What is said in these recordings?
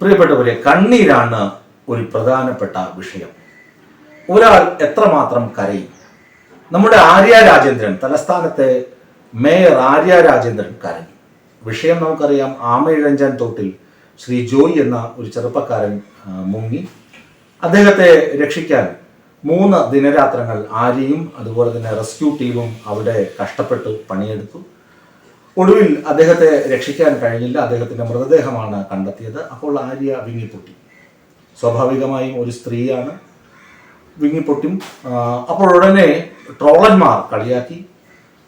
പ്രിയപ്പെട്ടവരെ കണ്ണീരാണ് ഒരു പ്രധാനപ്പെട്ട വിഷയം. ഒരാൾ എത്രമാത്രം കരയും? നമ്മുടെ ആര്യ രാജേന്ദ്രൻ തലസ്ഥാനത്തെ മേയർ ആര്യ രാജേന്ദ്രൻ കരഞ്ഞു. വിഷയം നമുക്കറിയാം ആമയിഴഞ്ചാൻ തോട്ടിൽ ശ്രീ ജോയ് എന്ന ഒരു ചെറുപ്പക്കാരൻ മുങ്ങി. അദ്ദേഹത്തെ രക്ഷിക്കാൻ മൂന്ന് ദിനരാത്രങ്ങൾ ആര്യയും അതുപോലെ തന്നെ റെസ്ക്യൂ ടീമും അവിടെ കഷ്ടപ്പെട്ട് പണിയെടുത്തു. ഒടുവിൽ അദ്ദേഹത്തെ രക്ഷിക്കാൻ കഴിഞ്ഞില്ല. അദ്ദേഹത്തിന്റെ മൃതദേഹമാണ് കണ്ടെത്തിയത്. അപ്പോൾ ആര്യ വിങ്ങിപ്പൊട്ടി. സ്വാഭാവികമായും ഒരു സ്ത്രീയാണ് വിങ്ങിപ്പൊട്ടും. അപ്പോൾ ഉടനെ ട്രോളന്മാർ കളിയാക്കി.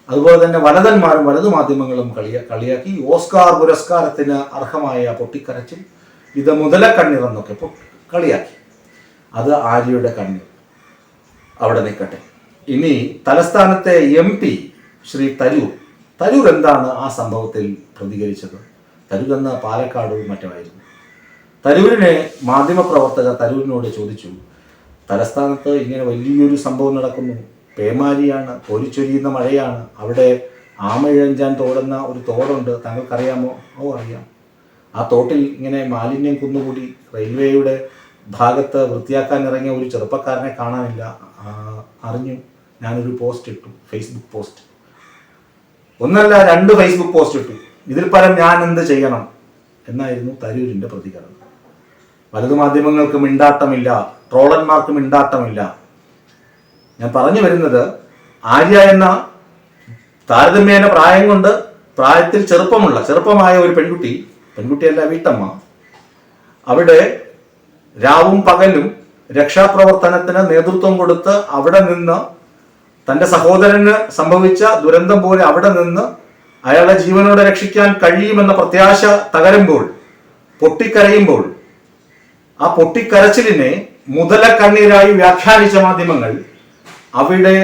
അതുപോലെ തന്നെ വലതന്മാരും വലതു മാധ്യമങ്ങളും കളിയ കളിയാക്കി. ഓസ്കാർ പുരസ്കാരത്തിന് അർഹമായ പൊട്ടിക്കരച്ചിൽ ഇത് മുതല കണ്ണിറന്നൊക്കെ കളിയാക്കി. അത് ആര്യയുടെ കണ്ണീർ അവിടെ നിൽക്കട്ടെ. ഇനി തലസ്ഥാനത്തെ എം പി ശ്രീ തരൂർ തരൂർ എന്താണ് ആ സംഭവത്തിൽ പ്രതികരിച്ചത്? തരൂർ എന്ന പാലക്കാട് മറ്റുമായിരുന്നു. തരൂരിനെ മാധ്യമപ്രവർത്തകർ തരൂരിനോട് ചോദിച്ചു തലസ്ഥാനത്ത് ഇങ്ങനെ വലിയൊരു സംഭവം നടക്കുന്നു. പേമാരിയാണ് പൊരിച്ചൊരിയുന്ന മഴയാണ്. അവിടെ ആമയിഴഞ്ചാൻ തോടുന്ന ഒരു തോടുണ്ട്. താങ്കൾക്കറിയാമോ? ഓ അറിയാം. ആ തോട്ടിൽ ഇങ്ങനെ മാലിന്യം കുന്നുകൂടി. റെയിൽവേയുടെ ഭാഗത്ത് വൃത്തിയാക്കാൻ ഇറങ്ങിയ ഒരു ചെറുപ്പക്കാരനെ കാണാനില്ല. അറിഞ്ഞു. ഞാനൊരു പോസ്റ്റ് ഇട്ടു. Facebook post. ഒന്നല്ല രണ്ട് ഫേസ്ബുക്ക് പോസ്റ്റ് ഇട്ടു. ഇതിൽ പരം ഞാൻ എന്ത് ചെയ്യണം എന്നായിരുന്നു തരൂരിന്റെ പ്രതികരണം. വലതു മാധ്യമങ്ങൾക്ക് മിണ്ടാട്ടമില്ല ട്രോളന്മാർക്ക് മിണ്ടാട്ടമില്ല. ഞാൻ പറഞ്ഞു വരുന്നത് ആര്യ എന്ന താരതമ്യേന പ്രായം കൊണ്ട് പ്രായത്തിൽ ചെറുപ്പമുള്ള ചെറുപ്പമായ ഒരു പെൺകുട്ടി പെൺകുട്ടിയല്ല വീട്ടമ്മ. അവിടെ രാവും പകലും രക്ഷാപ്രവർത്തനത്തിന് നേതൃത്വം കൊടുത്ത് അവിടെ നിന്ന് തന്റെ സഹോദരന് സംഭവിച്ച ദുരന്തം പോലെ അവിടെ നിന്ന് അയാളെ ജീവനോടെ രക്ഷിക്കാൻ കഴിയുമെന്ന പ്രത്യാശ തകരുമ്പോൾ പൊട്ടിക്കരയുമ്പോൾ ആ പൊട്ടിക്കരച്ചിലിനെ മുതല കണ്ണീരായി വ്യാഖ്യാനിച്ച മാധ്യമങ്ങൾ അവിടെ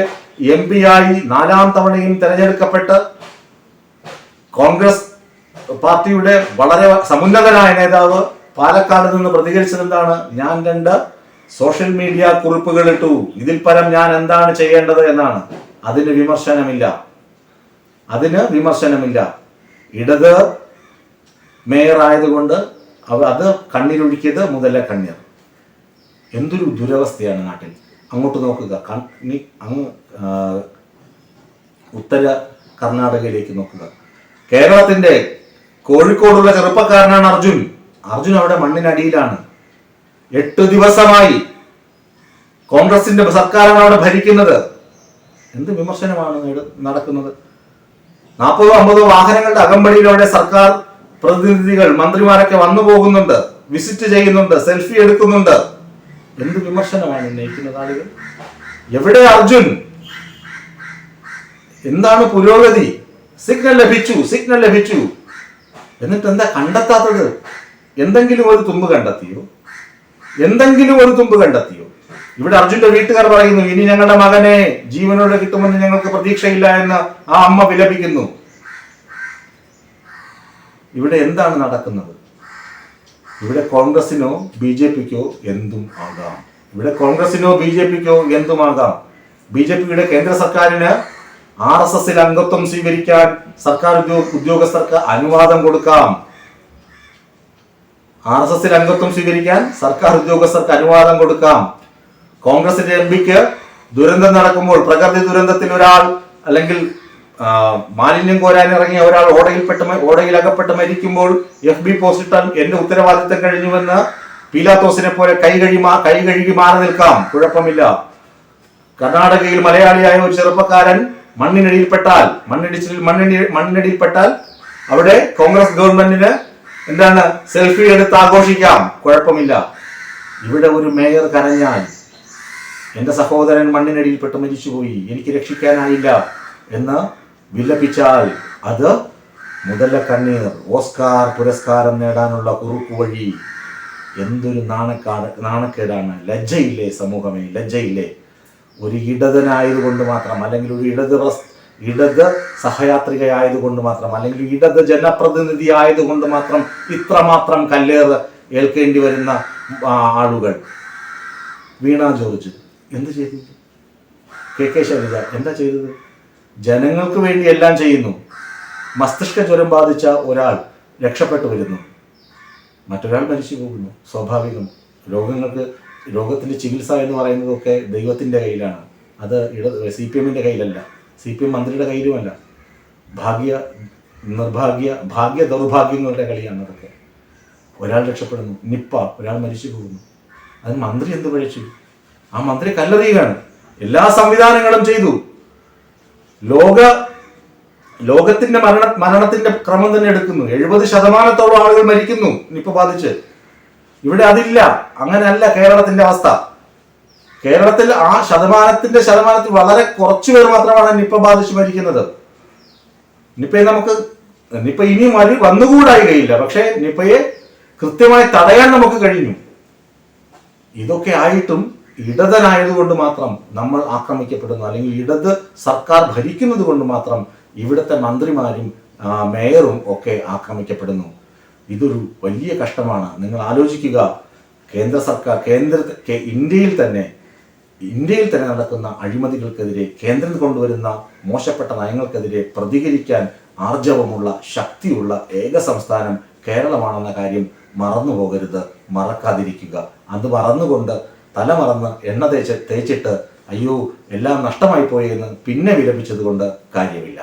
എം ആയി നാലാം തവണയും തെരഞ്ഞെടുക്കപ്പെട്ട് കോൺഗ്രസ് പാർട്ടിയുടെ വളരെ സമുന്നതനായ നേതാവ് പാലക്കാട് നിന്ന് പ്രതികരിച്ചതെന്താണ്? ഞാൻ രണ്ട് സോഷ്യൽ മീഡിയ കുറിപ്പുകൾ ഇട്ടു ഇതിൽ പരം ഞാൻ എന്താണ് ചെയ്യേണ്ടത് എന്നാണ്. അതിന് വിമർശനമില്ല. അതിന് വിമർശനമില്ല. ഇടത് മേയർ ആയതുകൊണ്ട് അത് കണ്ണിലൊഴുക്കിയത് മുതല കണ്ണീർ. എന്തൊരു ദുരവസ്ഥയാണ് നാട്ടിൽ. അങ്ങോട്ട് നോക്കുക. കണ്ണി അങ്ങ് ഉത്തര കർണാടകയിലേക്ക് നോക്കുക. കേരളത്തിന്റെ കോഴിക്കോടുള്ള ചെറുപ്പക്കാരനാണ് അർജുൻ. അർജുൻ അവിടെ മണ്ണിനടിയിലാണ്. എട്ട് ദിവസമായി കോൺഗ്രസിന്റെ സർക്കാരാണ് അവിടെ ഭരിക്കുന്നത്. എന്ത് വിമർശനമാണ് നടക്കുന്നത്? നാൽപ്പതോ അമ്പതോ വാഹനങ്ങളുടെ അകമ്പടിയിലൂടെ സർക്കാർ പ്രതിനിധികൾ മന്ത്രിമാരൊക്കെ വന്നു പോകുന്നുണ്ട് വിസിറ്റ് ചെയ്യുന്നുണ്ട് സെൽഫി എടുക്കുന്നുണ്ട്. എന്ത് വിമർശനമാണ് ഉന്നയിക്കുന്നത് ആളുകൾ എവിടെ അർജുൻ? എന്താണ് പുരോഗതി? സിഗ്നൽ ലഭിച്ചു സിഗ്നൽ ലഭിച്ചു. എന്നിട്ട് എന്താ കണ്ടെത്താത്തത്? എന്തെങ്കിലും ഒരു തുമ്പ് കണ്ടെത്തിയോ? എന്തെങ്കിലും ഒരു തുമ്പ് കണ്ടെത്തിയോ? ഇവിടെ അർജുന്റെ വീട്ടുകാർ പറയുന്നു ഇനി ഞങ്ങളുടെ മകനെ ജീവനോടെ കിട്ടുമെന്ന് ഞങ്ങൾക്ക് പ്രതീക്ഷയില്ല എന്ന് ആ അമ്മ വിലപിക്കുന്നു. ഇവിടെ എന്താണ് നടക്കുന്നത്? ഇവിടെ കോൺഗ്രസിനോ ബി ജെ പിക്കോ എന്തും ആകാം. ഇവിടെ കോൺഗ്രസിനോ ബി ജെ പിക്കോ എന്തുമാകാം ബി ജെ പിയുടെ കേന്ദ്ര സർക്കാരിന് ആർ എസ് എസിൽ അംഗത്വം സ്വീകരിക്കാൻ സർക്കാർ ഉദ്യോഗ ഉദ്യോഗസ്ഥർക്ക് അനുവാദം കൊടുക്കാം. ആർ എസ് എസിൽ അംഗത്വം സ്വീകരിക്കാൻ സർക്കാർ ഉദ്യോഗസ്ഥർക്ക് അനുവാദം കൊടുക്കാം. കോൺഗ്രസിന്റെ എം പിക്ക് ദുരന്തം നടക്കുമ്പോൾ പ്രകൃതി ദുരന്തത്തിൽ ഒരാൾ അല്ലെങ്കിൽ മാലിന്യം കോരാൻ ഇറങ്ങിയ ഒരാൾ ഓടയിൽപ്പെട്ട് ഓടയിൽ അകപ്പെട്ട് മരിക്കുമ്പോൾ എഫ് ബി പോസ്റ്റ് എന്റെ ഉത്തരവാദിത്തം കഴിഞ്ഞുവെന്ന് പീലാത്തോസിനെ പോലെ കൈ കഴുകി കൈ കഴുകി മാറി നിൽക്കാം. കുഴപ്പമില്ല. കർണാടകയിൽ മലയാളിയായ ഒരു ചെറുപ്പക്കാരൻ മണ്ണിനടിയിൽപ്പെട്ടാൽ മണ്ണിടിച്ചിൽ മണ്ണിടി മണ്ണിനടിയിൽപ്പെട്ടാൽ അവിടെ കോൺഗ്രസ് ഗവൺമെന്റിന് എന്താണ്? സെൽഫി എടുത്ത് ആഘോഷിക്കാം. കുഴപ്പമില്ല. ഇവിടെ ഒരു മേയർ കരഞ്ഞാൽ എന്റെ സഹോദരൻ മണ്ണിനടിയിൽ മണ്ണിനടിയിൽപ്പെട്ട് മരിച്ചുപോയി. എനിക്ക് രക്ഷിക്കാനായില്ല എന്ന് വിലപിച്ചാൽ അത് മുതല കണ്ണീർ ഓസ്കാർ പുരസ്കാരം നേടാനുള്ള കുറുക്കു വഴി എന്തൊരു നാണക്കാട് നാണക്കേടാണ്. ലജ്ജയില്ലേ സമൂഹമേ? ലജ്ജയില്ലേ? ഒരു ഇടതനായതുകൊണ്ട് മാത്രം അല്ലെങ്കിൽ ഒരു ഇടത് ഇടത് സഹയാത്രികയായതുകൊണ്ട് മാത്രം അല്ലെങ്കിൽ ഇടത് ജനപ്രതിനിധി ആയതുകൊണ്ട് മാത്രം ഇത്രമാത്രം കല്ലേറ് ഏൽക്കേണ്ടി വരുന്ന ആളുകൾ. വീണ ജോർജ് എന്ത് ചെയ്തു? കെ കെ ശൈലജ എന്താ ചെയ്തത്? ജനങ്ങൾക്ക് വേണ്ടി എല്ലാം ചെയ്യുന്നു. മസ്തിഷ്ക ജ്വരം ബാധിച്ച ഒരാൾ രക്ഷപ്പെട്ടു വരുന്നു. മറ്റൊരാൾ മരിച്ചു പോകുന്നു. സ്വാഭാവികം. രോഗങ്ങൾക്ക് രോഗത്തിന്റെ ചികിത്സ എന്ന് പറയുന്നതൊക്കെ ദൈവത്തിന്റെ കയ്യിലാണ്. അത് ഇട സി പി എമ്മിന്റെ കയ്യിലല്ല. സി പി എം മന്ത്രിയുടെ കയ്യിലുമല്ല. ഭാഗ്യ നിർഭാഗ്യ ഭാഗ്യ ദൗർഭാഗ്യങ്ങളുടെ കളിയാണ് അതൊക്കെ. ഒരാൾ രക്ഷപ്പെടുന്നു നിപ്പ ഒരാൾ മരിച്ചു പോകുന്നു. അതിന് മന്ത്രി എന്ത് പഴിച്ചു? ആ മന്ത്രി കല്ലെറിയുകയാണ്. എല്ലാ സംവിധാനങ്ങളും ചെയ്തു. ലോക ലോകത്തിന്റെ മരണ മരണത്തിന്റെ ക്രമം തന്നെ എടുക്കുന്നു. എഴുപത് ശതമാനത്തോളം ആളുകൾ മരിക്കുന്നു നിപ്പ ബാധിച്ച്. ഇവിടെ അതില്ല. അങ്ങനെയല്ല കേരളത്തിന്റെ അവസ്ഥ. കേരളത്തിൽ ആ ശതമാനത്തിന്റെ ശതമാനത്തിൽ വളരെ കുറച്ചു പേർ മാത്രമാണ് നിപ്പ ബാധിച്ച് മരിക്കുന്നത്. നിപ്പയെ നമുക്ക് നിപ്പ ഇനിയും വന്നുകൂടായി കഴിയില്ല പക്ഷേ നിപ്പയെ കൃത്യമായി തടയാൻ നമുക്ക് കഴിഞ്ഞു. ഇതൊക്കെ ആയിട്ടും ഇടതനായതുകൊണ്ട് മാത്രം നമ്മൾ ആക്രമിക്കപ്പെടുന്നു. അല്ലെങ്കിൽ ഇടത് സർക്കാർ ഭരിക്കുന്നത് കൊണ്ട് മാത്രം ഇവിടുത്തെ മന്ത്രിമാരും മേയറും ഒക്കെ ആക്രമിക്കപ്പെടുന്നു. ഇതൊരു വലിയ കഷ്ടമാണ്. നിങ്ങൾ ആലോചിക്കുക. കേന്ദ്ര സർക്കാർ കേന്ദ്ര ഇന്ത്യയിൽ തന്നെ ഇന്ത്യയിൽ തന്നെ നടക്കുന്ന അഴിമതികൾക്കെതിരെ കേന്ദ്രം കൊണ്ടുവരുന്ന മോശപ്പെട്ട നയങ്ങൾക്കെതിരെ പ്രതികരിക്കാൻ ആർജവമുള്ള ശക്തിയുള്ള ഏക സംസ്ഥാനം കേരളമാണെന്ന കാര്യം മറന്നു പോകരുത് മറക്കാതിരിക്കുക. അത് മറന്നുകൊണ്ട് തല മറന്ന് എണ്ണ തേച്ച് തേച്ചിട്ട് അയ്യോ എല്ലാം നഷ്ടമായി പോയെന്ന് പിന്നെ വിലപിച്ചത് കൊണ്ട് കാര്യമില്ല.